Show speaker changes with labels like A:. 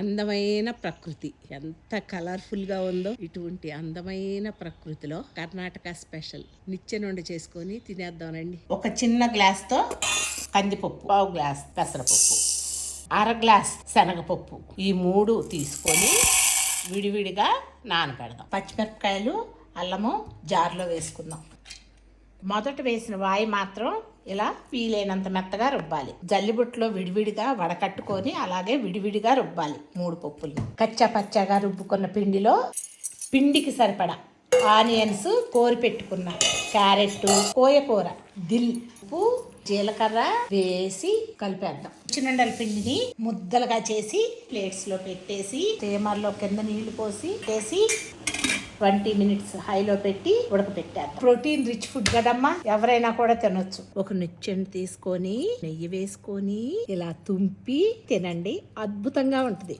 A: అందమైన ప్రకృతి. ఎంత కలర్ఫుల్గా ఉందో ఇటువంటి అందమైన ప్రకృతిలో కర్ణాటక స్పెషల్. నిచ్చె నుండి చేసుకొని తినేద్దామండి.
B: ఒక చిన్న గ్లాస్తో కందిపప్పు పావు గ్లాస్ పెసరపప్పు అర గ్లాస్ శనగపప్పు ఈ మూడు తీసుకొని విడివిడిగా నానబెడదాం. పచ్చిమిరపకాయలు అల్లము జార్లో వేసుకుందాం. మొదట వేసిన వాయి మాత్రం ఇలా వీలైనంత మెత్తగా రుబ్బాలి. జల్లిబుట్లో విడివిడిగా వడకట్టుకొని అలాగే విడివిడిగా రుబ్బాలి మూడు పప్పులు కచ్చా పచ్చాగా రుబ్బుకున్న పిండిలో పిండికి సరిపడా ఆనియన్స్ కోరి పెట్టుకున్న క్యారెట్ కోయకూర దిల్ ఉప్పు జీలకర్ర వేసి కలిపేద్దాం. చిన్నండల పిండిని ముద్దలుగా చేసి ప్లేట్స్లో పెట్టేసి తేమర్లో కింద నీళ్ళు పోసి వేసి ట్వంటీ మినిట్స్ హైలో పెట్టి ఉడకపెట్టారు ప్రోటీన్ రిచ్ ఫుడ్ కదమ్మా. ఎవరైనా కూడా తినొచ్చు. ఒక నిచ్చెన తీసుకొని నెయ్యి వేసుకొని ఇలా తుంపి తినండి. అద్భుతంగా ఉంటుంది.